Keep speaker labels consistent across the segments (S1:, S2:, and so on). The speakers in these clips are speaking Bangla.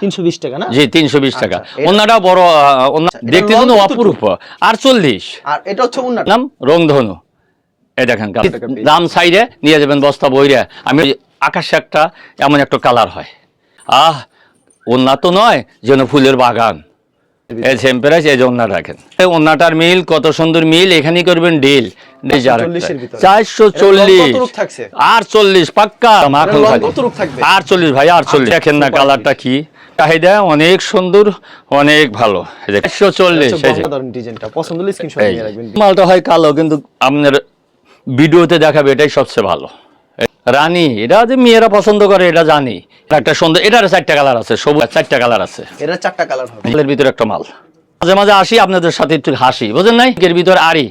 S1: তিনশো বিশ টাকা না?
S2: জি তিনশো বিশ টাকা।
S1: আচ্ছা,
S2: ওনাটা বড়
S1: আচ্ছা,
S2: দেখতে অপরূপ আর চল্লিশ।
S1: আর এটা হচ্ছে
S2: নাম রংধনু। এই দেখেন। দাম সাইডে নিয়ে যাবেন বস্তা বইরে। আমি আকাশে একটা এমন একটা কালার হয়। আহ উন্নত নয় যেন ফুলের বাগান। এই টেম্পারেচার এই যে রাখেন। এই মিল কত সুন্দর মিল এখানেই করবেন ডিল চারশো চল্লিশ। আর চল্লিশ পাক্কা? আর চল্লিশ ভাই আর চল্লিশ দেখেন না কালারটা কি। চাহিদা অনেক সুন্দর অনেক ভালো। একশো চল্লিশ
S1: ডিজাইনটা পছন্দ হলে স্ক্রিনশট নিয়ে রাখবেন।
S2: মালটা হয় কালো কিন্তু আপনার ভিডিওতে দেখাবে এটাই সবচেয়ে ভালো। রানী এটা যে মেয়েরা পছন্দ করে এটা জানি। একটা সুন্দর এটার চারটা কালার আছে সবুজ চারটা কালার আছে।
S1: এটা চারটা কালার
S2: মালের ভিতরে একটা মাল। মাঝে মাঝে আসি আপনাদের সাথে একটু হাসি বুঝেন নাই? এর ভিতর আড়ি।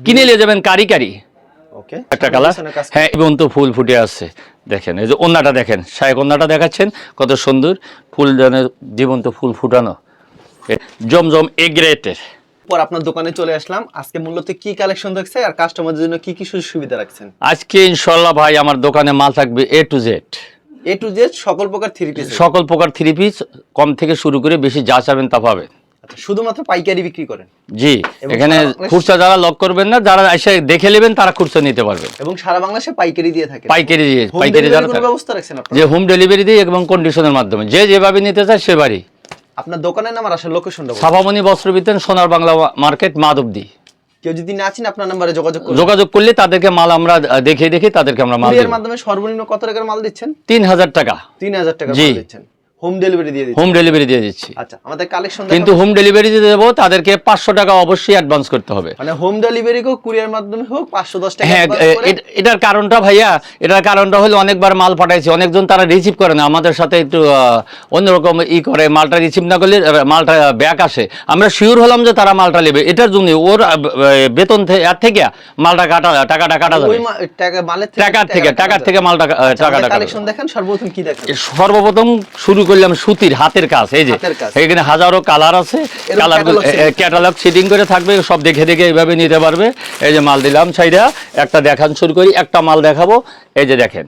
S2: কিনে নিয়ে যাবেন কারি কারি।
S1: ওকে
S2: একটা কালার? হ্যাঁ এবং তো ফুল ফুটে আছে। দেখেন এই যে ওন্নাটা দেখেন শায়েক ওন্নাটা দেখাচ্ছেন কত সুন্দর ফুল যেন জীবন্ত ফুল ফুটানো। এ জমজম এগ্রেটের
S1: পর আপনার দোকানে চলে আসলাম। আজকে মূলত কি কালেকশন দেখছে আর কাস্টমারদের জন্য কি কি সুযোগ সুবিধা রাখছেন?
S2: আজকে ইনশাল্লাহ ভাই আমার দোকানে মাল থাকবে A to Z
S1: A to Z সকল প্রকার থ্রি পিস
S2: সকল প্রকার থ্রি পিস কম থেকে শুরু করে বেশি যা চাবেন তা পাবেন।
S1: শুধুমাত্র পাইকারি বিক্রি করেন?
S2: জি এখানে খুচরা যারা লক করবেন না যারা এসে দেখে নেবেন তারা খুচরা নিতে পারবেন
S1: এবং সারা বাংলাদেশে পাইকারি দিয়ে থাকে
S2: পাইকারি দিয়ে পাইকারি যারা থাকে।
S1: ব্যবস্থা রাখছেন আপনারা?
S2: যে হোম ডেলিভারি দিয়ে এবং কন্ডিশনের মাধ্যমে। যে যেভাবে নিতে চায় সেবারই
S1: আপনার দোকানের নাম আর আসলে লোকেশনটা
S2: বস্ত্র বিতান সোনার বাংলা মার্কেট মাধবদী।
S1: কেউ যদি না চিনে আপনার নাম্বারে যোগাযোগ
S2: যোগাযোগ করলে তাদেরকে মাল আমরা দেখে দেখে তাদেরকে আমরা মাল দেব।
S1: মাধ্যমে সর্বনিম্ন কত টাকার মাল দিচ্ছেন?
S2: তিন হাজার টাকা।
S1: তিন হাজার টাকা দিচ্ছেন। হোম ডেলিভারি দিয়ে
S2: হোম ডেলিভারি দিয়ে দিচ্ছি।
S1: আচ্ছা আমাদের কালেকশন
S2: কিন্তু হোম ডেলিভারি দিয়ে দেবো তাদেরকে পাঁচশো টাকা অবশ্যই অ্যাডভান্স করতে হবে।
S1: মানে হোম ডেলিভারি হোক কুরিয়ার মাধ্যমে হোক পাঁচশো দশ টাকা
S2: হ্যাঁ এটার কারণটা ভাইয়া এটার কারণটা হলো অনেকবার মাল পাঠাইছি অনেকজন তারা রিসিভ করে না। আমাদের সাথে একটু অন্যরকম ই করে মালটা রিসিভ না করলে মালটা ব্যাক আসে। আমরা শিওর হলাম যে তারা মালটা নেবে। এটার জন্য ওর বেতন থেকে মালটা কাটা টাকাটা কাটা যাবে। টাকার থেকে টাকার থেকে মালটা
S1: আচ্ছা,
S2: টাকাটা
S1: কালেকশন দেখেন সর্বপ্রথম কি দেখেন?
S2: সর্বপ্রথম শুরু করলাম সুতির হাতের কাজ এই যে এখানে হাজারো কালার আছে কালার ক্যাটালগ সেটিং। করে থাকবে সব দেখে দেখে এইভাবে নিতে পারবে। এই যে মাল দিলাম সাইডা একটা দেখান শুরু করি একটা মাল দেখাবো। এই যে দেখেন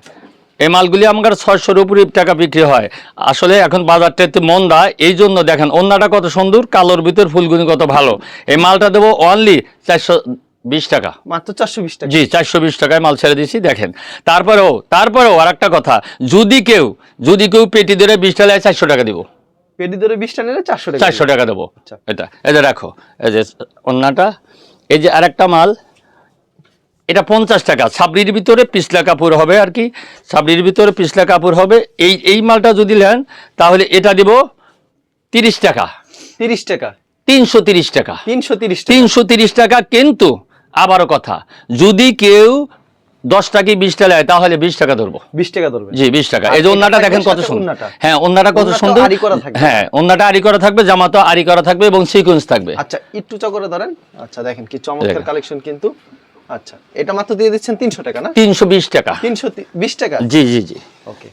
S2: এই মালগুলি আমার ছয়শোর উপরে টাকা বিক্রি হয়। আসলে এখন বাজারটা একটু মন্দা এই জন্য দেখেন অন্যটা কত সুন্দর কালোর ভিতর ফুলগুলি কত ভালো। এই মালটা দেবো অনলি চারশো বিশ টাকা।
S1: মাত্র চারশো বিশ টাকা।
S2: জি চারশো বিশ টাকায় মাল ছেড়ে দিয়েছি দেখেন। তারপরেও তারপরেও আর একটা কথা যদি কেউ যদি কেউ পেটি ধরে বিশ টাকায় চারশো টাকা দিব।
S1: পেটি ধরে বিশটা নিলে চারশো টাকা
S2: চারশো টাকা দেবো।
S1: আচ্ছা।
S2: এটা এই যে রাখো এই যে অন্যটা এই যে আরেকটা মাল এটা পঞ্চাশ টাকা। সাবরির ভিতরে পিছলা কাপড় হবে আর কি। সাবরির ভিতরে পিছলা কাপড় হবে। এই এই মালটা যদি নেন তাহলে এটা দিব তিরিশ টাকা।
S1: তিরিশ টাকা।
S2: তিনশো তিরিশ টাকা।
S1: তিনশো তিরিশ
S2: তিনশো তিরিশ টাকা কিন্তু আবারও কথা যদি কেউ দশ টাকি বিশ টাকা নেয় তাহলে বিশ টাকা ধরবো।
S1: বিশ টাকা ধরবে।
S2: জি বিশ টাকা। এই যে ওন্নাটা
S1: থাকবে
S2: দেখেন কত সুন্দর। হ্যাঁ ওন্নাটা কত সুন্দর।
S1: আরি করা থাকবে।
S2: হ্যাঁ ওন্নাটা আরি করা থাকবে জামাতো আরি করা থাকবে এবং সিকোয়েন্স থাকবে।
S1: আচ্ছা একটু চা করে ধরেন। আচ্ছা দেখেন কি চমৎকার কালেকশন কিন্তু। আচ্ছা এটা মাত্র দিয়ে দিচ্ছেন তিনশো টাকা না?
S2: তিনশো বিশ টাকা।
S1: তিনশো বিশ টাকা?
S2: জি জি জি।
S1: ওকে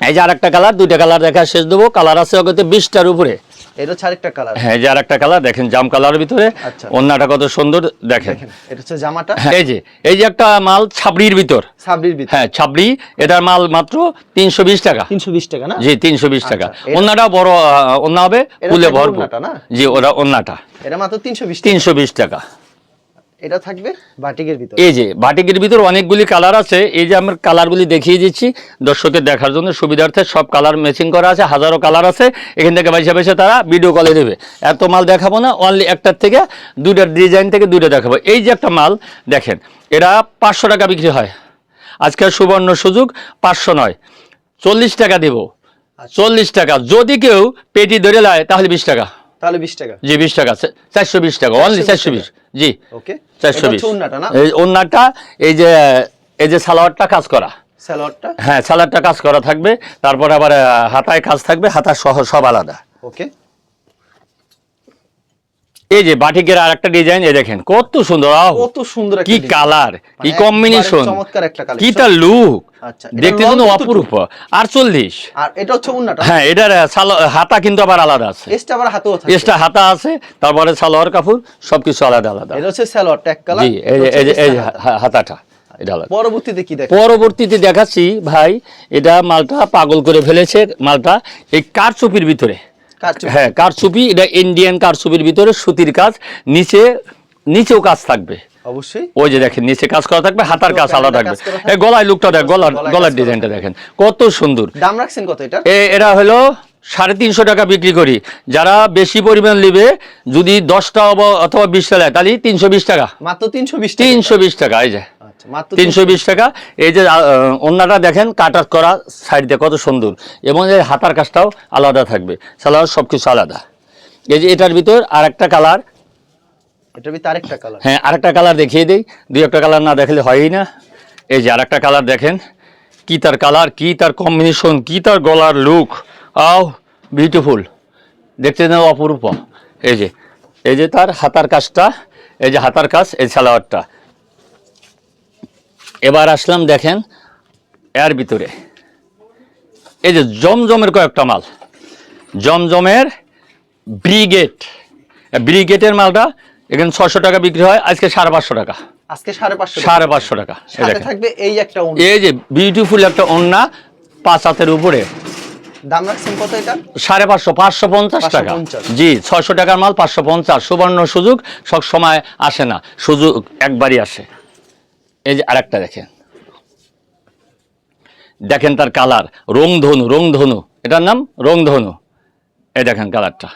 S2: এই যে আরেকটা কালার দুইটা কালার দেখা শেষ দেবো। কালার আছে ওকে বিশটার উপরে।
S1: এটা হচ্ছে আরেকটা কালার
S2: হ্যাঁ যে আরেকটা কালার দেখেন জাম কালারের ভিতরে
S1: আচ্ছা।
S2: ওন্নাটা কত সুন্দর দেখেন।
S1: দেখেন এটা হচ্ছে জামাটা।
S2: এই যে এই যে একটা মাল ছাবড়ির ভিতর। হ্যাঁ ছাবড়ি এটার মাল মাত্র তিনশো বিশ টাকা।
S1: তিনশো বিশ টাকা না?
S2: জি তিনশো বিশ টাকা।
S1: আচ্ছা,
S2: ওন্নাটা বড় ওন্না হবে
S1: এটা
S2: ফুলে ভরপুর।
S1: ওড়নাটা
S2: জি ওরা ওন্নাটা।
S1: এটা মাত্র তিনশো বিশ
S2: তিনশো বিশ টাকা।
S1: এটা থাকবে বাটিকের ভিতরে।
S2: এই যে বাটিকের ভিতর অনেকগুলি কালার আছে। এই যে আমার কালারগুলি দেখিয়ে দিচ্ছি দর্শকের দেখার জন্য। সুবিধার্থে সব কালার ম্যাচিং করা আছে হাজারো কালার আছে। এখান থেকে বাইসে বাইসে তারা ভিডিও কলে দেবে। এত মাল দেখাবো না অনলি একটার থেকে দুইটার ডিজাইন থেকে দুইটা দেখাবো। এই যে একটা মাল দেখেন এরা পাঁচশো টাকা বিক্রি হয়। আজকের সুবর্ণ সুযোগ পাঁচশো নয়। চল্লিশ টাকা দেব। চল্লিশ টাকা। যদি কেউ পেটি ধরে লায় তাহলে বিশ টাকা।
S1: তাহলে বিশ টাকা।
S2: জি বিশ টাকা। চারশো বিশ টাকা। অনলি চারশো বিশ জি।
S1: ওকে
S2: চারশো বিশ।
S1: উন্নাটা না?
S2: এই ওন্নাটা এই যে এই যে সালোয়ারটা কাজ করা।
S1: সালোয়ারটা?
S2: হ্যাঁ সালোয়ারটা কাজ করা থাকবে। তারপর আবার হাতায় কাজ থাকবে। হাতা সহ সব আলাদা।
S1: ওকে
S2: এই যে বাটিকের আর একটা ডিজাইন এই দেখেন কত সুন্দর
S1: কত সুন্দর
S2: কি কালার কি কম্বিনেশন
S1: চমৎকার একটা
S2: কি তার লুক
S1: আচ্ছা,
S2: দেখতে কিন্তু অপরূপ। আর চল্লিশ
S1: আর এটা হচ্ছে উন্নাটা
S2: হ্যাঁ এটার হাতা কিন্তু আবার আলাদা আছে।
S1: এসটা আবার হাতেও থাকে
S2: এক্সট্রা হাতা আছে তারপরে সালোয়ার কাপড় সবকিছু আলাদা আলাদা।
S1: এটা হচ্ছে কালার
S2: জি এই এই হাতাটা
S1: পরবর্তীতে কি দেখেন
S2: পরবর্তীতে দেখাচ্ছি ভাই এটা মালটা পাগল করে ফেলেছে মালটা এই কারচুপির ভিতরে।
S1: কারচুপি।
S2: হ্যাঁ কারচুপি এটা ইন্ডিয়ান কারচুপির ভিতরে সুতির কাজ নিচে নিচেও কাজ থাকবে।
S1: অবশ্যই।
S2: ওই যে দেখেন নিচে কাজ করা থাকবে হাতার কাজ আলাদা থাকবে। এই গলায় লুকটা দেখ গলার গলার ডিজাইনটা দেখেন কত সুন্দর।
S1: দাম রাখছেন কত এটা
S2: হলো সাড়ে তিনশো টাকা বিক্রি করি। যারা বেশি পরিমাণ নেবে যদি দশটা অথবা বিশটা নেয় তাহলে তিনশো বিশ টাকা।
S1: মাত্র তিনশো বিশ
S2: তিনশো বিশ টাকা এই যে।
S1: মাত্র
S2: তিনশো বিশ টাকা। এই যে ওড়নাটা দেখেন কাটার করা সাইড দিয়ে কত সুন্দর। এবং এই হাতার কাজটাও আলাদা থাকবে। সালোয়ার সব কিছু আলাদা। এই যে এটার ভিতর আর একটা কালার।
S1: এটা বি তার একটা কালার।
S2: হ্যাঁ আরেকটা কালার দেখিয়ে দিই। দুই একটা কালার না দেখলে হয়ই না। এই যে আরেকটা কালার দেখেন। কি তার কালার কি তার কম্বিনেশন কি তার গলার লুক আও বিউটিফুল দেখতে না অপরূপ। এই যে এই যে তার হাতার কাজটা এই যে হাতার কাজ এই সালোয়ারটা। এবার আসলাম দেখেন এর ভিতরে। এই যে জমজমের কয়েকটা মাল। জমজমের ব্রিগেড। ব্রিগেডের মালটা এখানে ছশো টাকা বিক্রি হয় আজকে সাড়ে পাঁচশো টাকা।
S1: আজকে সাড়ে পাঁচশো
S2: সাড়ে পাঁচশো টাকা। এই
S1: থাকবে এই একটা
S2: এই যে বিউটিফুল একটা ওন্না পাঁচ হাতের উপরে।
S1: দাম রাখছেন কত এটা?
S2: সাড়ে পাঁচশো পাঁচশো পঞ্চাশ টাকা। জি ছয়শো টাকার মাল পাঁচশো পঞ্চাশ। সুবর্ণ সুযোগ সব সময় আসে না। সুযোগ একবারই আসে। এই যে আরেকটা দেখেন। দেখেন তার কালার রংধনু রংধনু। এটার নাম রংধনু। এই দেখেন কালারটা।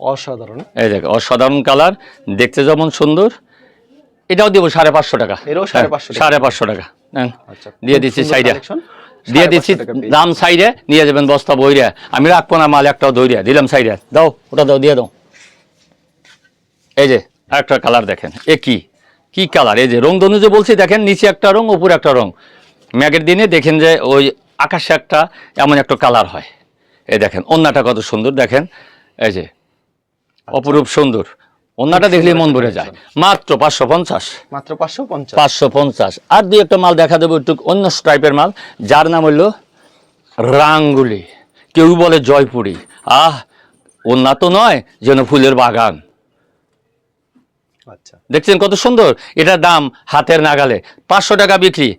S1: অসাধারণ।
S2: এই দেখো অসাধারণ কালার। দেখতে যেমন সুন্দর। এটাও দেবো সাড়ে পাঁচশো টাকা।
S1: সাড়ে পাঁচশো টাকা।
S2: সাড়ে পাঁচশো টাকা।
S1: আচ্ছা,
S2: দিয়ে দিচ্ছি সাইডে। দিয়ে দিচ্ছি। দাম সাইডে। নিয়ে যাবেন বস্তা বইরে। আমি রাখব না মাল একটাও দইরে দিলাম সাইডে। দাও ওটা দাও দিয়ে দাও। এই যে একটা কালার দেখেন। এ কি? কি কালার এই যে রং ধনু যে বলছি দেখেন নিচে একটা রং উপরে একটা রং। ম্যাগের দিনে দেখেন যে ওই আকাশে একটা এমন একটা কালার হয়। এই দেখেন অন্যটা কত সুন্দর দেখেন। এই যে অপরূপ সুন্দর। অন্যটা দেখলে মন ভরে যায়। মাত্র পাঁচশো পঞ্চাশ।
S1: মাত্র পাঁচশো পঞ্চাশ।
S2: পাঁচশো পঞ্চাশ। আর দুই একটা মাল দেখা দেবো একটু অন্য টাইপের মাল যার নাম হলো রাঙ্গুলি। কেউ বলে জয়পুরি। আহ ওনা তো নয় যেন ফুলের বাগান।
S1: আচ্ছা
S2: দেখছেন কত সুন্দর? এটার দাম হাতের নাগালে। পাঁচশো টাকা বিক্রি।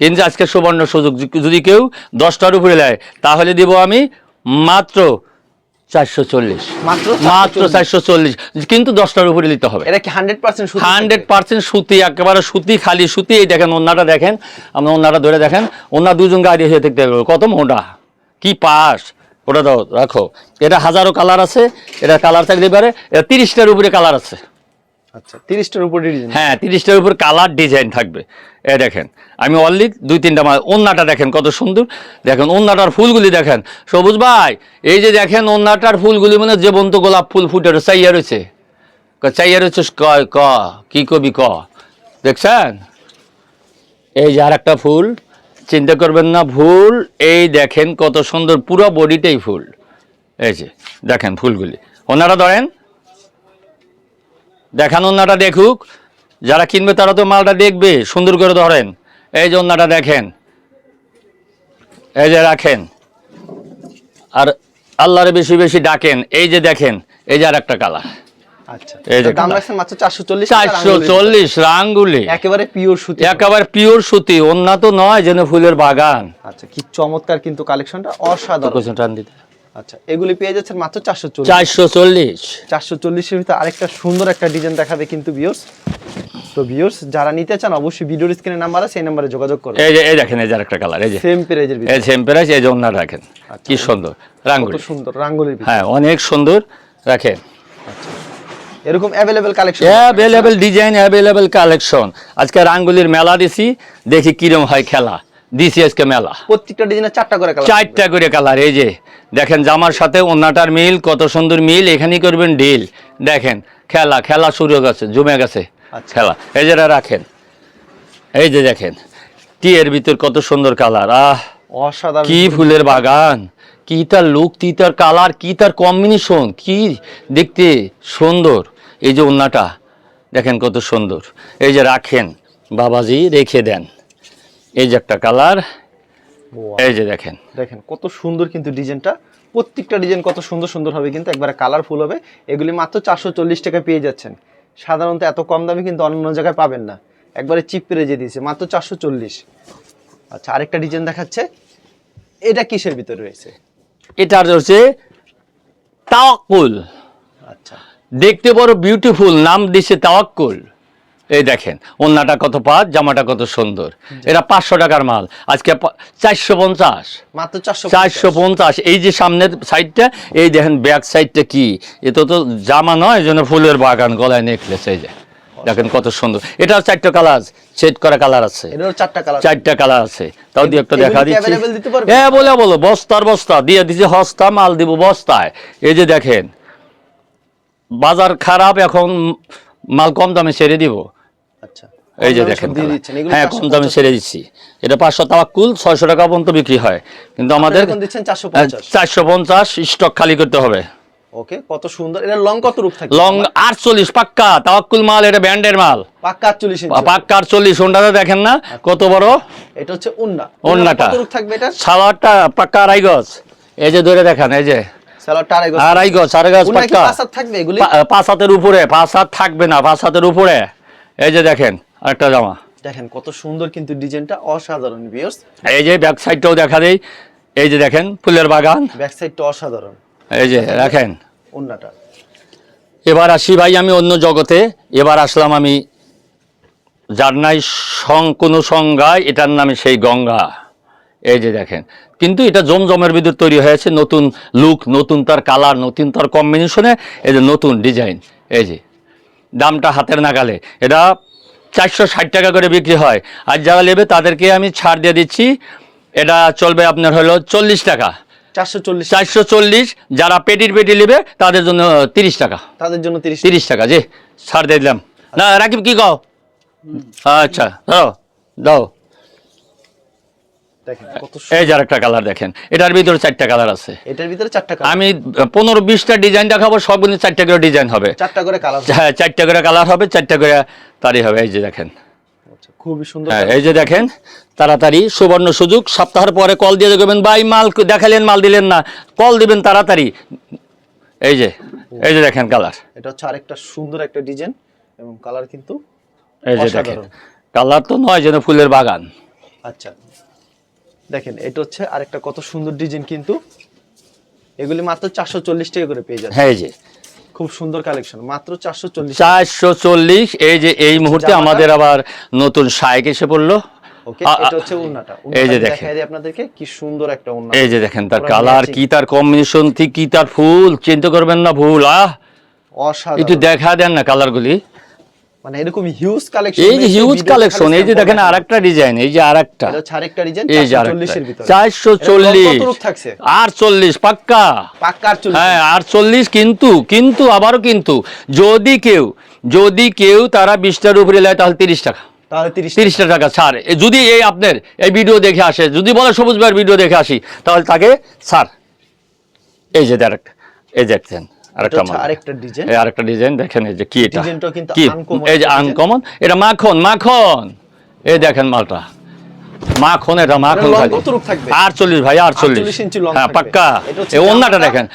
S2: কিন্তু আজকে সুবর্ণ সুযোগ যদি কেউ দশটার উপরে নেয় তাহলে দিব আমি মাত্র চারশো চল্লিশ।
S1: মাত্র
S2: চারশো চল্লিশ। কিন্তু দশটার উপরে নিতে হবে।
S1: এটা কি হান্ড্রেড পার্সেন্ট
S2: হান্ড্রেড পার্সেন্ট সুতি একেবারে সুতি খালি সুতি। এই দেখেন ওনাটা দেখেন। ওনাটা ধরে দেখেন। ওনার দুজন গাড়ি হয়ে দেখতে হবে। কত মোটা? কি পাস? ওটা দাও রাখো। এটা হাজারো কালার আছে। এটা কালার থাকতে পারে। এটা তিরিশটার উপরে কালার আছে।
S1: আচ্ছা তিরিশটার উপর ডিজাইন
S2: হ্যাঁ তিরিশটার উপর কালার ডিজাইন থাকবে। এ দেখেন, আমি দুই দেখেন কত সুন্দর। দেখেন ফুলগুলি দেখেন। সবুজ ভাই, এই যে দেখেন ওন্নাটার ফুলগুলি মানে জীবন্ত গোলাপ ফুল ফুটে চাইয়া রয়েছে। চাইয়া রয়েছে ক ক, কি কবি ক? দেখছেন? এই যে আর একটা ফুল, চিন্তা করবেন না, ফুল, এই দেখেন কত সুন্দর, পুরো বডিটাই ফুল। এই যে, দেখেন ফুলগুলি। ওনারা ধরেন দেখান ওনাটা দেখুক। যারা কিনবে তারা তো মালটা দেখবে সুন্দর করে ধরেন। এই যে ওনাটা দেখেন। এই যে রাখেন। আর আল্লাহরে বেশি বেশি ডাকেন। এই যে দেখেন এই যে আর একটা কালার।
S1: আচ্ছা।
S2: এই যে
S1: দাম
S2: কালার।
S1: মাত্র চারশো চল্লিশ
S2: চারশো চল্লিশ রাঙ্গুলি।
S1: একেবারে পিওর সুতি।
S2: একেবারে পিওর সুতি। ওন্না তো নয় যেন ফুলের বাগান।
S1: আচ্ছা কি চমৎকার কিন্তু কালেকশনটা অসাধারণ। আচ্ছা এগুলি পেয়ে যাচ্ছেন মাত্র চারশো চল্লিশ।
S2: চারশো চল্লিশ।
S1: চারশো চল্লিশের ভিতরে আরেকটা সুন্দর একটা ডিজাইন দেখাবে কিন্তু বিয়র্স তো বিয়র্স যারা নিতে চান অবশ্যই ভিডিওর স্ক্রিনে নাম্বার আছে সেই নাম্বারে যোগাযোগ করুন।
S2: এই যে এই দেখেন এই যে আর একটা কালার এই যে।
S1: সেম প্রাইজের ভিতরে।
S2: এই সেম্পেরাস এই যে ওন্না রাখেন। কি সুন্দর
S1: কত সুন্দর রাঙ্গুলির ভিতরে।
S2: হ্যাঁ অনেক সুন্দর রাখেন।
S1: এরকম available collection
S2: available design available collection আজকে রাঙ্গুলির মেলা দিছি দেখি কিরম হয় খেলা। দিছি আজকে মেলা।
S1: প্রত্যেকটা ডিজাইনের চারটা করে কালার
S2: চারটা করে কালার এই যে। দেখেন জামার সাথে অন্যটার মিল কত সুন্দর মিল এখানেই করবেন ডিল দেখেন খেলা খেলা শুরু হয়ে গেছে জমে গেছে
S1: আচ্ছা।
S2: খেলা। এই যে রাখেন এই যে দেখেন টি এর ভিতর কত সুন্দর কালার আহ!
S1: অসাধারণ
S2: কি ফুলের বাগান কি তার লুক কি তার কালার কি তার কম্বিনেশন কি দেখতে সুন্দর। এই যে ওন্নাটা দেখেন কত সুন্দর। এই যে রাখেন বাবাজি রেখে দেন। এই যে একটা কালার এই যে দেখেন।
S1: দেখেন কত সুন্দর কিন্তু ডিজাইনটা। প্রত্যেকটা ডিজাইন কত সুন্দর সুন্দর হবে কিন্তু একবারে কালারফুল হবে। এগুলি মাত্র চারশো চল্লিশ টাকা পেয়ে যাচ্ছেন। সাধারণত এত কম দামে কিন্তু অন্য জায়গায় পাবেন না। একবারে চিপ পেরে যে দিয়েছে মাত্র চারশো চল্লিশ। আচ্ছা আরেকটা ডিজাইন দেখাচ্ছে। এটা কিসের ভিতরে রয়েছে?
S2: এটার হচ্ছে তাওয়াক্কুল।
S1: আচ্ছা।
S2: দেখতে বড় বিউটিফুল নাম দিছে তাওয়াক্কুল। এই দেখেন ওন্নাটা কত পাঁচ জামাটা কত সুন্দর। এটা পাঁচশো টাকার মাল। আজকে চারশো পঞ্চাশ।
S1: মাত্র চারশো
S2: পঞ্চাশ। এই যে সামনের সাইডটা এই দেখেন ব্যাক সাইডটা কি? এটা তো জামা নয় এই জন্য ফুলের বাগান গলায় নেকলেস এই যে। দেখেন কত সুন্দর। এটা চারটা কালার সেট করা কালার আছে।
S1: চারটা কালার
S2: আছে। তাও দিয়ে একটা দেখা দিচ্ছি? হ্যাঁ বলে বলো বস্তার বস্তা। দিয়ে দিছি হস্তা মাল দিব বস্তায়। এই যে দেখেন বাজার খারাপ এখন মাল কম দামে ছেড়ে দিব।
S1: আচ্ছা।
S2: এই যে দেখেন হ্যাঁ কম দামে ছেড়ে দিচ্ছি। এটা পাঁচশো তাওয়াক্কুল ছয়শো টাকা পর্যন্ত বিক্রি হয়। কিন্তু আমাদের
S1: চারশো পঞ্চাশ।
S2: স্টক খালি করতে হবে।
S1: ওকে কত সুন্দর। এটা লং কত রূপ থাকে?
S2: লং আটচল্লিশ পাক্কা তাওয়াক্কুল মাল এটা মাল।
S1: পাক্কা ইঞ্চি।
S2: পাক্কা দেখেন না কত বড়?
S1: এটা হচ্ছে উন্না
S2: ওন্নাটা।
S1: কত রূপ থাকবে এটা
S2: সালোয়ারটা পাক্কা আড়াই গজ। এই যে ধরে দেখান এই যে।
S1: আড়াই গজ।
S2: আড়াই গজ আড়াই গজ পাক্কা।
S1: পাঁচ হাত থাকবে এগুলি?
S2: পাঁচ হাতের উপরে পাঁচ হাত থাকবে না পাঁচ হাতের উপরে। এই যে দেখেন একটা জামা।
S1: দেখেন কত সুন্দর কিন্তু ডিজাইনটা অসাধারণ ভিউয়ার্স
S2: এই যে ব্যাক সাইডটাও দেখা দেই। এই যে দেখেন ফুলের বাগান।
S1: ব্যাক সাইডটা অসাধারণ।
S2: এই যে দেখেন
S1: উন্নাটা
S2: এবার আসি ভাই আমি অন্য জগতে। এবার আসলাম আমি যার নাই সং কোনো সংজ্ঞায় এটার নামে সেই গঙ্গা। এই যে দেখেন কিন্তু এটা জমজমের ভিতর তৈরি হয়েছে নতুন লুক নতুন তার কালার নতুন তার কম্বিনেশনে এই যে নতুন ডিজাইন এই যে দামটা হাতের নাগালে। এটা চারশো ষাট টাকা করে বিক্রি হয়। আর যারা নেবে তাদেরকে আমি ছাড় দিয়ে দিচ্ছি। এটা চলবে আপনার হলো চল্লিশ টাকা।
S1: চারশো চল্লিশ।
S2: চারশো চল্লিশ যারা পেটির পেটি নেবে তাদের জন্য তিরিশ টাকা।
S1: তাদের জন্য তিরিশ
S2: তিরিশ টাকা জি ছাড় দিয়ে দিলাম। না রাকিব কি কও? আচ্ছা দাও দাও। এই যে আরেকটা কালার দেখেন এটার ভিতরে চারটা কালার আছে।
S1: এটার ভিতরে চারটা কালার
S2: আমি পনেরো বিশটা ডিজাইন দেখাবো সবগুলো চারটা করে ডিজাইন হবে।
S1: চারটা করে কালার
S2: হ্যাঁ চারটা করে কালার হবে চারটা করে তারই হবে এই যে দেখেন।
S1: খুবই সুন্দর
S2: হ্যাঁ এই যে দেখেন তাড়াতাড়ি সুবর্ণ সুযোগ সপ্তাহের পরে কল দিয়ে দেখবেন ভাই মাল দেখালেন মাল দিলেন না কল দিবেন তাড়াতাড়ি। এই যে এই যে দেখেন কালার
S1: এটা হচ্ছে আরেকটা সুন্দর একটা ডিজাইন এবং কালার কিন্তু
S2: এই যে দেখেন কালার তো নয় যেন ফুলের বাগান।
S1: আচ্ছা দেখেন এটা হচ্ছে আরেকটা কত সুন্দর ডিজাইন কিন্তু। এগুলি মাত্র চারশো চল্লিশ টাকা করে পেয়ে যাচ্ছে
S2: হ্যাঁ এই যে।
S1: খুব সুন্দর কালেকশন মাত্র চারশো চল্লিশ
S2: চারশো চল্লিশ এই যে এই মুহূর্তে আমাদের আবার নতুন শাইক এসে পড়ল। এই যে দেখেন।
S1: আপনাদেরকে কি সুন্দর একটা
S2: এই যে দেখেন তার কালার। কি তার কম্বিনেশন কি তার ফুল চিন্তা করবেন না ভুল আহ! একটু দেখা দেন না কালারগুলি
S1: মানে এরকম হিউজ কালেকশন
S2: এই যে হিউজ কালেকশন এই যে দেখেন আরেকটা ডিজাইন এই যে আর একটা
S1: এটা আরেকটা ডিজাইন 440 এর ভিতরে।
S2: চারশো
S1: এটা
S2: চল্লিশ।
S1: কত রূপ থাকছে?
S2: পাক্কা?
S1: পাক্কা
S2: হ্যাঁ কিন্তু কিন্তু আবারও কিন্তু। যদি কেউ যদি কেউ তারা বিশটার উপরে নেয় তাহলে তিরিশ টাকা।
S1: তাহলে 30
S2: তিরিশটা টাকা ছাড়। যদি এই আপনার এই ভিডিও দেখে আসে যদি বলে সবুজ ভাইয়ের ভিডিও দেখে আসি তাহলে তাকে ছাড়। এই যে আরেকটা এই দেখছেন। আরেকটা
S1: আরেকটা ডিজাইন
S2: আরেকটা ডিজাইন দেখেন এই যে কি এটা?
S1: কিন্তু
S2: এই যে আনকমন এটা মাখন মাখন! এই দেখেন মালটা। মাখন এটা মাখন
S1: থাকবে?
S2: আটচল্লিশ ভাই আটচল্লিশ।
S1: 48
S2: হ্যাঁ পাক্কা। এই দেখেন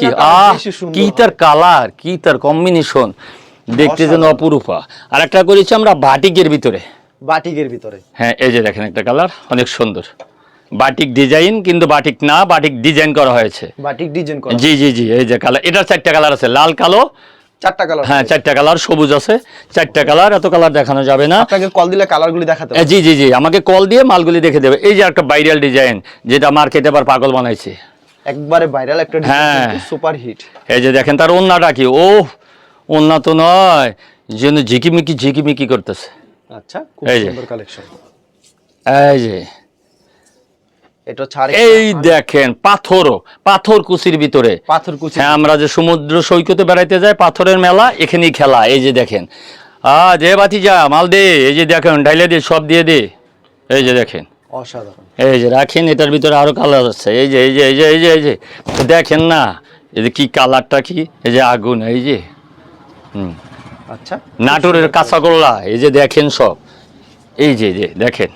S2: কি? আহ কি তার কালার কি তার কম্বিনেশন দেখতে যেন অপরূপা। আর একটা করেছি আমরা বাটিকের ভিতরে।
S1: বাটিকের ভিতরে।
S2: হ্যাঁ এই যে দেখেন একটা কালার অনেক সুন্দর। বাটিক ডিজাইন কিন্তু বাটিক না বাটিক ডিজাইন করা হয়েছে।
S1: বাটিক ডিজাইন করা।
S2: জি জি জি এই যে কালার এটার চারটা কালার আছে লাল কালো।
S1: চারটা কালার
S2: হ্যাঁ চারটা কালার সবুজ আছে চারটা কালার এত কালার দেখানো যাবে না।
S1: আপনাকে কল দিলে কালারগুলি দেখাতে হবে।
S2: জি জি জি আমাকে কল দিয়ে মালগুলি দেখে দেবে। এই যে একটা ভাইরাল ডিজাইন যেটা মার্কেটে আবার পাগল বানাইছে।
S1: একবারে ভাইরাল একটা
S2: হ্যাঁ।
S1: ডিজাইন সুপার হিট
S2: এই যে দেখেন তার ওন্নাটা কি? ও ওন্না তো নয় যেন ঝিকিমিকি ঝিকিমিকি করতেছে।
S1: আচ্ছা খুব। সুন্দর কালেকশন
S2: এই যে।
S1: এটা হচ্ছে
S2: এই দেখেন পাথরও পাথর কুচির ভিতরে।
S1: পাথর কুচি
S2: হ্যাঁ আমরা যে সমুদ্র সৈকতে বেড়াইতে যাই পাথরের মেলা এখানেই খেলা এই যে দেখেন। আ দে বাতি যা মাল দে এই যে দেখেন ঢাইলে দে সব দিয়ে দে এই যে দেখেন।
S1: অসাধারণ।
S2: এই যে রাখেন এটার ভিতরে আরও কালার আছে এই যে এই যে এই যে এই যে এই যে। দেখেন না এই যে কি কালারটা কি এই যে আগুন এই যে। হুম।
S1: আচ্ছা।
S2: নাটোরের কাঁচাগোল্লা এই যে দেখেন সব। এই যে এই যে দেখেন।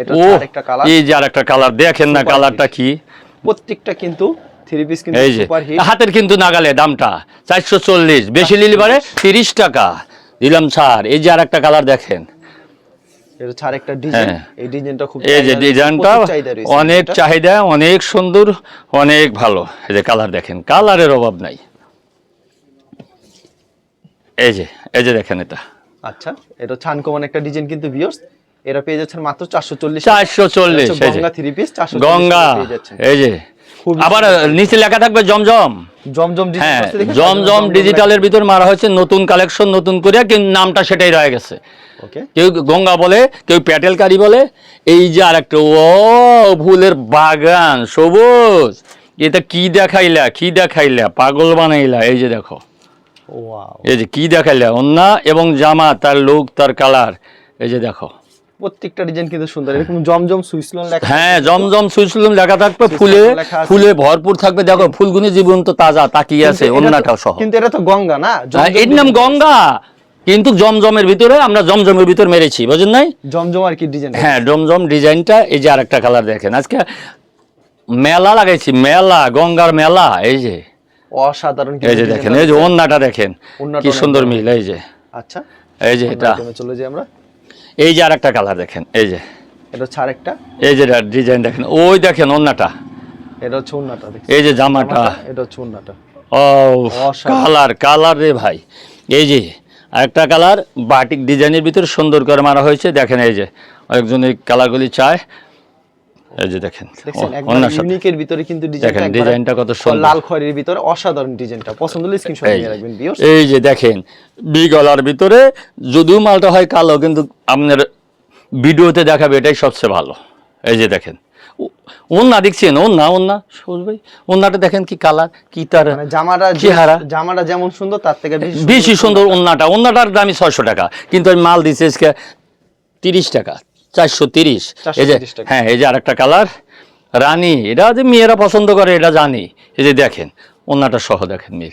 S1: এটা আরেকটা কালার
S2: এই যে আরেকটা কালার দেখেন না কালারটা কি।
S1: প্রত্যেকটা কিন্তু থ্রি পিস কিন্তু সুপার হিট
S2: হাতের কিন্তু নাগালে দামটা চারশো চল্লিশ বেশি নিলে পারে তিরিশ টাকা। দিলাম ছাড় এই যে কালার দেখেন।
S1: এটা ছাড় একটা ডিজাইন
S2: হ্যাঁ।
S1: এই ডিজাইনটা খুব
S2: এই যে ডিজাইনটা
S1: প্রচুর চাহিদা রয়েছে
S2: অনেক চাহিদা অনেক সুন্দর অনেক ভালো। এই যে কালার দেখেন কালারের অভাব নাই। এই যে এই যে দেখেন এটা।
S1: আচ্ছা এটা ছান কমান একটা ডিজাইন কিন্তু ভিউয়ার্স এটা পেয়ে যাচ্ছেন মাত্র
S2: চারশো চল্লিশ এই চল্লিশ
S1: গঙ্গা থ্রি পিস 440
S2: গঙ্গা এই যে। আবার নিচে লেখা থাকবে জমজম।
S1: জমজম
S2: হ্যাঁ জমজম ডিজিটালের ভিতর মারা হয়েছে নতুন কালেকশন নতুন করে কিন্তু নামটা সেটাই রয়ে গেছে। কেউ গঙ্গা বলে কেউ প্যাটেলকারি বলে এই যে আর একটা ও ফুলের বাগান সবুজ। এটা কি দেখাইলা কি দেখাইলা? পাগল বানাইলা এই যে দেখো। এই যে কি দেখাইলা? অন্যা এবং জামা তার লুক তার কালার এই যে দেখো।
S1: প্রত্যেকটা ডিজাইন কিন্তু সুন্দর। এরকম জমজম সুইসলন লেখা
S2: হ্যাঁ জমজম সুইসলুম লেখা থাকবে ফুলে ফুলে ভরপুর থাকবে। দেখো ফুলগুনি জীবন্ত তাজা তাকিয়ে আছে অন্যটাও সহ।
S1: কিন্তু এটা তো গঙ্গা না?
S2: হ্যাঁ, এর নাম গঙ্গা। কিন্তু জমজমের ভিতরে আমরা জমজমের ভিতর মেরেছি বুঝেন নাই?
S1: জমজম আর কি ডিজাইন?
S2: হ্যাঁ জমজম ডিজাইনটা এই যে আরেকটা কালার দেখেন। আজকে মেলা লাগাইছি মেলা গঙ্গার মেলা এই যে।
S1: অসাধারণ
S2: এই যে দেখেন এই যে ওন্নাটা দেখেন কি সুন্দর মিল এই যে।
S1: আচ্ছা
S2: এই যে এটা।
S1: চলে যাই আমরা।
S2: এই যে আরেকটা কালার দেখেন এই যে।
S1: এটা ছাড় একটা
S2: এই যে ডিজাইন দেখেন ওই দেখেন ওন্নাটা।
S1: এটা হচ্ছে ওন্নাটা
S2: এই যে জামাটা।
S1: এটা হচ্ছে ওন্নাটা।
S2: ও কালার কালার রে ভাই। এই যে আরেকটা কালার বাটিক ডিজাইনের ভিতরে সুন্দর করে মারা হয়েছে। দেখেন এই যে একজন এই কালারগুলি চায়। এই যে দেখেন
S1: ইউনিকের ভিতরে কিন্তু ডিজাইনটা
S2: দেখেন, ডিজাইনটা কত সুন্দর।
S1: লাল খয়েরির ভিতরে অসাধারণ ডিজাইনটা পছন্দ হলে স্ক্রিনশট নিয়ে রাখবেন ভিউয়ার্স
S2: এই যে দেখেন বি গলার ভিতরে যদিও মালটা হয় কালো কিন্তু আপনার ভিডিওতে দেখাবে এটাই সবচেয়ে ভালো। এই যে দেখেন ওন্না দেখছেন? ওন্না ওন্না সবুজ ভাই ওন্নাটা দেখেন কি কালার কি তার
S1: মানে জামাটা
S2: চেহারা।
S1: জামাটা যেমন সুন্দর তার থেকে বেশি
S2: সুন্দর ওন্নাটা। ওন্নাটার দামই ছয়শো টাকা কিন্তু আমি মাল দিচ্ছি আজকে তিরিশ টাকা চারশো তিরিশ। এই যে
S1: 430 টাকা।
S2: হ্যাঁ এই যে আরেকটা কালার। রানী এটা যে মেয়েরা পছন্দ করে এটা জানি। এই যে দেখেন ওন্নাটা সহ দেখেন মিল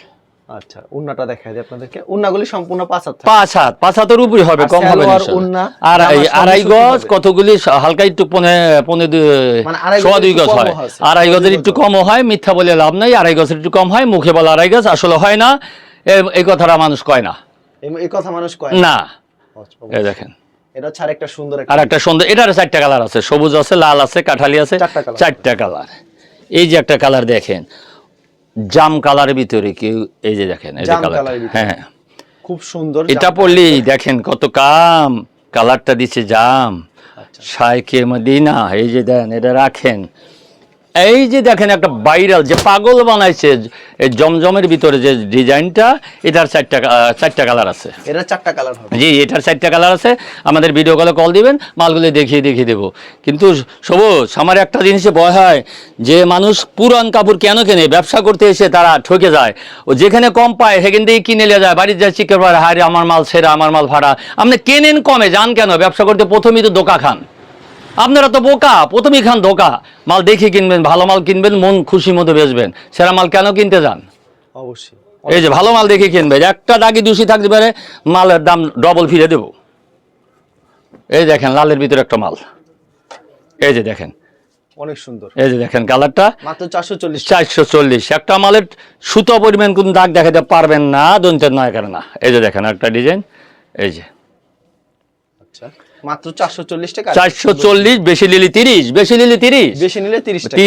S1: আচ্ছা উন্নাটা দেখাই দিই আপনাদেরকে। উন্নাগুলি সম্পূর্ণ পাঁচ হাত
S2: পাঁচ হাত পাঁচ হাতের উপরে হবে কম হবে না
S1: সালোয়ার,
S2: আড়াই আড়াই গজ কতগুলি হালকা একটু পনে
S1: মানে আড়াই
S2: সোয়া দুই গজ হয়। আড়াই গজের একটু হয় মিথ্যা বলে লাভ নাই আড়াই গজের একটু কম হয় মুখে বলা আড়াই গজ আসলে হয় না। এই কথাটা মানুষ কয় না।
S1: এই- এই কথা মানুষ কয়
S2: না।
S1: আচ্ছা,
S2: দেখেন।
S1: এটা ছাড় একটা সুন্দর একটা
S2: আর একটা সুন্দর এটার চারটা কালার আছে। সবুজ আছে লাল আছে কাঠালি আছে
S1: চারটা
S2: কালার। এই যে একটা কালার দেখেন জাম কালারের ভিতরে কেউ এই যে দেখেন এই যে কালার হ্যাঁ
S1: খুব সুন্দর
S2: এটা
S1: পড়লি
S2: পড়লেই দেখেন কত কাম। কালারটা দিচ্ছে জাম।
S1: আচ্ছা।
S2: সাইকে মদিনা এই যে দেন এটা রাখেন। এই যে দেখেন একটা ভাইরাল যে পাগল বানাইছে এই জমজমের ভিতরে যে ডিজাইনটা এটার চারটা চারটা কালার আছে।
S1: এটা চারটা কালার হবে।
S2: জি এটার চারটা কালার আছে। আমাদের ভিডিও কলে কল দিবেন মালগুলো দেখিয়ে দেখিয়ে দেবো। কিন্তু সবুজ আমার একটা জিনিসে ভয় হয় যে মানুষ পুরান কাপড় কেন কেনে? ব্যবসা করতে এসে তারা ঠকে যায়। ও যেখানে কম পায় সেখান থেকে কিনে নিয়ে যায়। বাড়ির যায় চিকের পাড়ে হারে আমার মাল সেরা আমার মাল ভাড়া আপনি কেনেন কমে? যান কেন? ব্যবসা করতে প্রথমেই তো দোকা খান। আপনারা তো বোকা প্রথমেই খান ধোকা। মাল দেখে কিনবেন ভালো মাল কিনবেন মন খুশি মতো বেচবেন। সেরা মাল কেন কিনতে যান?
S1: অবশ্যই।
S2: এই যে ভালো মাল দেখে কিনবে একটা দাগি দূষি থাকতে পারে মালের দাম ডবল ফিরে দেব। এই দেখেন লালের ভিতরে একটা মাল। এই যে দেখেন।
S1: অনেক সুন্দর।
S2: এই যে দেখেন কালারটা।
S1: মাত্র চারশো চল্লিশ।
S2: চারশো চল্লিশ। একটা মালের সুতো পরিমাণ কোন দাগ দেখাতে পারবেন না দন্তের নয় কারণ। না এই যে দেখেন একটা ডিজাইন। এই যে।
S1: আচ্ছা। মাত্র চারশো চল্লিশ টাকা
S2: চারশো চল্লিশ বেশি লিলি তিরিশ বেশি লিলি তিরিশ।
S1: বেশি নিলে তিরিশ টাকা।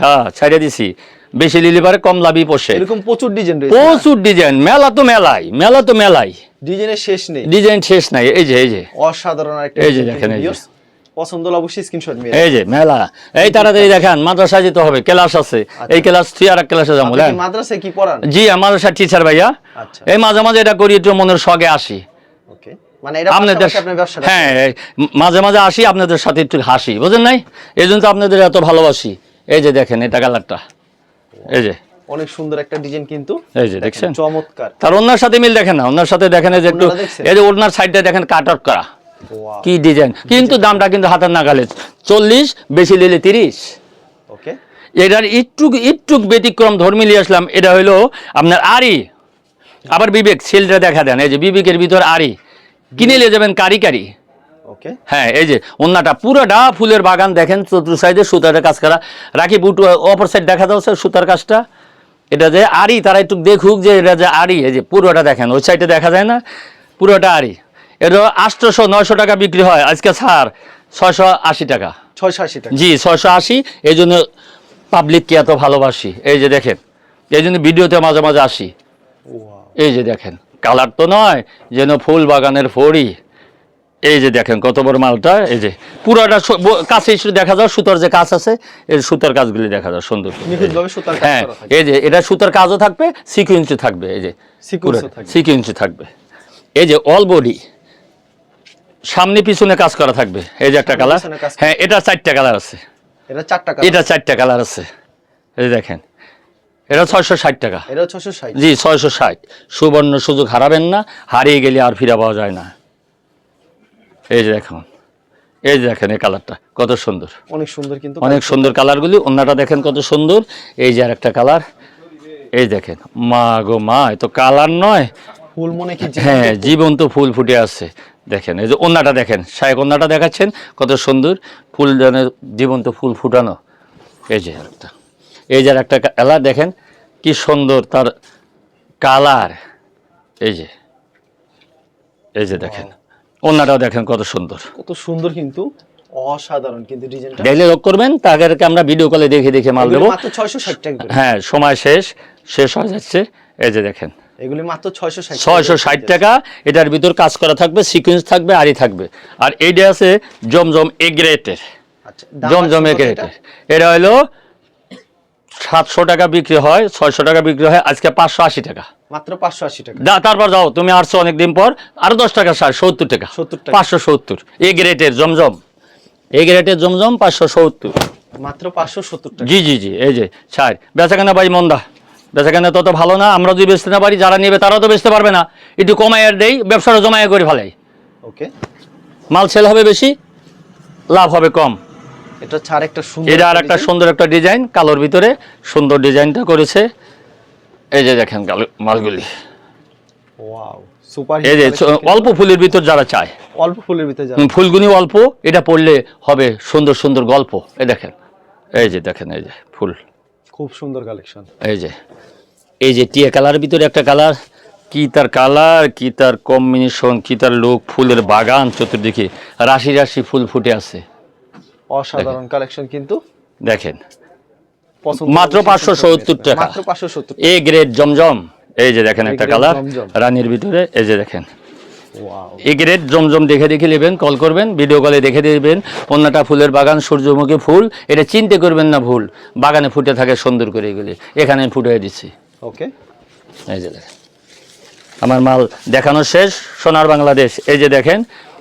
S2: হ্যাঁ দিছি। বেশি লিলি পারে কম লাভই পোষে।
S1: এরকম প্রচুর ডিজাইন রয়েছে।
S2: প্রচুর ডিজাইন মেলা তো মেলাই মেলা তো মেলাই।
S1: ডিজাইনের শেষ নেই।
S2: ডিজাইন শেষ নাই এই যে এই যে।
S1: অসাধারণ একটা
S2: এই যে দেখেন, এই যে।
S1: পছন্দ হলে অবশ্যই স্ক্রিনশট নিয়ে
S2: এই যে মেলা। এই তাড়াতাড়ি দেখান মাদ্রাসা যেতে হবে ক্লাস আছে। এই ক্লাস থ্রি আর এক ক্লাসে যাব
S1: আপনি কি
S2: দেন
S1: মাদ্রাসায় কি পড়ান?
S2: জি আমার সাথে টিচার ভাইয়া।
S1: আচ্ছা।
S2: এই মাঝে মাঝে এটা করি একটু মনের শখে আসি।
S1: ওকে।
S2: আপনাদের
S1: ব্যবসাটা
S2: হ্যাঁ মাঝে মাঝে আসি আপনাদের সাথে একটু হাসি বুঝেন নাই? এই জন্য আপনাদের এত ভালোবাসি। এই যে দেখেন এটা কালারটা। এই যে।
S1: অনেক সুন্দর একটা ডিজাইন কিন্তু।
S2: এই যে দেখছেন?
S1: চমৎকার।
S2: তার ওনার সাথে মিল দেখেন না? ওনার সাথে দেখেন এই যে একটু এই যে ওনার সাইডটা দেখেন কাট আউট করা। কি ডিজাইন। কিন্তু দামটা কিন্তু হাতের নাগালে। চল্লিশ বেশি নিলে তিরিশ।
S1: ওকে।
S2: এটার একটুক একটুক ব্যতিক্রম ধর্মী নিয়ে আসলাম। এটা হইল আপনার আরি আবার বিবেক সেলটা দেখা দেন। এই যে বিবেকের ভিতর আরি কিনে নিয়ে যাবেন কারি কারি।
S1: ওকে
S2: হ্যাঁ এই যে অন্যটা পুরোটা ফুলের বাগান দেখেন চতুর সাইডে সুতারের কাজ করা। রাখি বুটু অপর সাইড দেখা যাচ্ছে সুতার কাজটা। এটা যে আরি তারা একটু দেখুক যে এটা যে আরি এই যে পুরোটা দেখেন ওই সাইডে দেখা যায় না? পুরোটা আরি এটা আটশোশো নয়শো টাকা বিক্রি হয় আজকে ছাড় ছয়শো আশি টাকা।
S1: ছয়শো আশি টাকা।
S2: জি ছয়শো আশি এই জন্য পাবলিককে এত ভালোবাসি। এই যে দেখেন এই জন্য ভিডিওতে মাঝে মাঝে আসি। এই যে দেখেন কালার তো নয় যেন ফুল বাগানের ফড়ি। এই যে দেখেন কত বড় মালটা এই যে পুরোটা কাছে দেখা যায় সুতার যে কাজ আছে এই সুতার কাজগুলি দেখা যায় সুন্দর। হ্যাঁ এই যে এটা সুতার কাজও থাকবে সিকুয়েন্সও থাকবে এই যে
S1: Sequence-ও থাকবে।
S2: এই যে অল বডি সামনে পিছনে কাজ করা থাকবে এই যে একটা কালার। হ্যাঁ এটা চারটা কালার আছে।
S1: এটা চার
S2: চারটা কালার আছে। এই দেখেন এটা ছয়শো ষাট টাকা।
S1: এটা ছশো ষাট।
S2: জি ছয়শো ষাট। সুবর্ণ সুযোগ হারাবেন না হারিয়ে গেলে আর ফিরে পাওয়া যায় না। এই যে দেখুন এই যে দেখেন এই কালারটা কত সুন্দর।
S1: অনেক সুন্দর কিন্তু
S2: অনেক সুন্দর কালারগুলি অন্যটা দেখেন কত সুন্দর। এই যে আর একটা কালার এই দেখেন মা গো মা এ তো কালার নয়।
S1: ফুল মনে কি
S2: হ্যাঁ। জীবন্ত ফুল ফুটে আছে। দেখেন এই যে অন্যটা দেখেন শায়ক অন্যটা দেখাচ্ছেন কত সুন্দর। ফুল যেন জীবন্ত ফুল ফুটানো। এই যে একটা এই যে একটা এলা দেখেন কি সুন্দর তার কালার। এই যে এই যে দেখেন অন্যটাও দেখেন কত সুন্দর।
S1: কত সুন্দর কিন্তু অসাধারণ কিন্তু ডিজাইনটা।
S2: ডেইলি লক করবেন তাদেরকে আমরা ভিডিও কলে দেখে দেখে মাল দেবো।
S1: মাত্র ছয়শো ষাট টাকা
S2: হ্যাঁ সময় শেষ শেষ হয়ে যাচ্ছে। এই যে দেখেন
S1: এগুলি মাত্র
S2: টাকা এটার ভিতর কাজ করা থাকবে সিকুয়েন্স থাকবে আরই থাকবে। আর এইটা আছে জমজম এগ্রেটের
S1: আচ্ছা
S2: জমজম এগ্রেটের?
S1: এটা
S2: হলো সাতশো টাকা বিক্রি হয় ছয়শো টাকা বিক্রি হয় আজকে পাঁচশো আশি টাকা।
S1: মাত্র পাঁচশো আশি টাকা।
S2: দা তারপর যাও তুমি আসছো অনেকদিন পর আরও দশ টাকা সার সত্তর টাকা।
S1: সত্তর
S2: পাঁচশো সত্তর এ গ্রেটের জমজম। এ গ্রেটের জমজম পাঁচশো সত্তর।
S1: মাত্র পাঁচশো সত্তর টাকা।
S2: জি জি জি এই যে ছাড় বেচাকেনা বাড়ি মন্দা। বেচাকেনা তত ভালো না আমরা যদি বেচতে না পারি যারা নেবে তারাও তো বেচতে পারবে না। একটু কমায় দেই ব্যবসাটা জমায় করে ফেলাই।
S1: ওকে।
S2: মাল সেল হবে বেশি লাভ হবে কম।
S1: এটা হচ্ছে আর একটা সুন্দর
S2: এটা আর একটা
S1: design।
S2: সুন্দর একটা ডিজাইন কালোর ভিতরে সুন্দর ডিজাইনটা করেছে। এই যে দেখেন কালো মালগুলি
S1: ওয়াও সুপার
S2: এই যে অল্প ফুলের ভিতর যারা চায়।
S1: অল্প ফুলের ভিতরে
S2: হুম, ফুলগুনি অল্প এটা পড়লে হবে সুন্দর সুন্দর গল্প। এই দেখেন এই যে দেখেন এই যে ফুল।
S1: খুব সুন্দর কালেকশন
S2: এই যে এই যে টিয়া কালারের ভিতরে একটা কালার কি তার কালার কি তার কম্বিনেশন কি তার লোক ফুলের বাগান চতুর্দিকে রাশি রাশি ফুল ফুটে আছে।
S1: অসাধারণ কালেকশন কিন্তু
S2: দেখেন। মাত্র পাঁচশো
S1: সত্তর
S2: টাকা।
S1: মাত্র পাঁচশো সত্তর
S2: এ গ্রেড জমজম। এই যে দেখেন একটা কালার। রানীর ভিতরে এই যে দেখেন। এ গ্রেড জমজম দেখে দেখে নেবেন কল করবেন ভিডিও কলে দেখে দেবেন। অন্যটা ফুলের বাগান সূর্যমুখী ফুল এটা চিনতে করবেন না ভুল। বাগানে ফুটে থাকে সুন্দর করে এগুলি। এখানে ফুটে দিচ্ছি।
S1: ওকে
S2: এই যে দেখেন। আমার মাল দেখানো শেষ সোনার বাংলাদেশ। এই যে দেখেন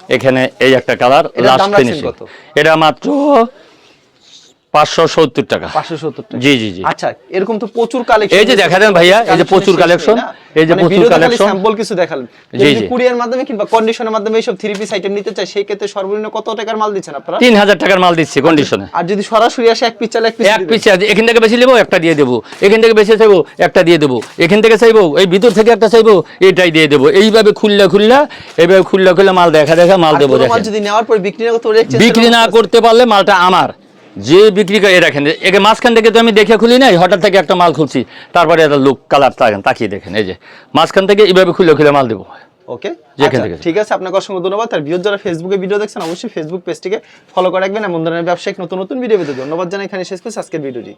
S2: এখানে এই একটা কালার লাস্ট ফিনিশিং এটা মাত্র পাঁচশো সত্তর টাকা।
S1: পাঁচশো সত্তর টাকা।
S2: জি জি জি।
S1: আচ্ছা এরকম তো প্রচুর কালেকশন
S2: এই যে দেখা দেন ভাইয়া, এই যে প্রচুর collection, এই যে প্রচুর collection।
S1: স্যাম্পল কিছু দেখালেন।
S2: জি, জি।
S1: কুরিয়ার মাধ্যমে কিংবা কন্ডিশনের মাধ্যমে এইসব থ্রি পিস আইটেম নিতে চাই সেই ক্ষেত্রে সর্বনিম্ন কত টাকার মাল দিচ্ছেন আপনারা?
S2: তিন হাজার টাকার মাল দিচ্ছি কন্ডিশনে
S1: আর যদি সরাসরি আসে এক পিস এক পিস
S2: এক পিস এখান থেকে বেশি নেব একটা দিয়ে দেবো। এখান থেকে বেশি চাইব একটা দিয়ে দেবো। এখান থেকে চাইব এই ভিতর থেকে একটা চাইব এটাই দিয়ে দেবো। এইভাবে খুললা খুললা এইভাবে খুললা খুললা মাল দেখা দেখা মাল দেবো দেখেন।
S1: যদি নেওয়ার পর বিক্রি না করতে
S2: বিক্রি না করতে পারলে মালটা আমার। যে বিক্রি করে দেখেন একে মাঝখান থেকে তো আমি দেখে খুলি নাই হঠাৎ থেকে একটা মাল খুলছি তারপরে একটা লুক কালার তাকেন তাকিয়ে দেখেন এই যে মাঝখান থেকে এইভাবে খুলে খুলে মাল দেবো।
S1: ওকে
S2: যেখান
S1: আচ্ছা,
S2: থেকে।
S1: ঠিক আছে আপনাকে অসংখ্য ধন্যবাদ। আর যারা ফেসবুকে ভিডিও দেখছেন অবশ্যই ফেসবুক পেজটিকে ফলো করে রাখবেন এমন ধরনের ব্যবসায়িক নতুন নতুন ভিডিও পেতে ধন্যবাদ জানাই। এখানে শেষ করছি আজকের ভিডিওটি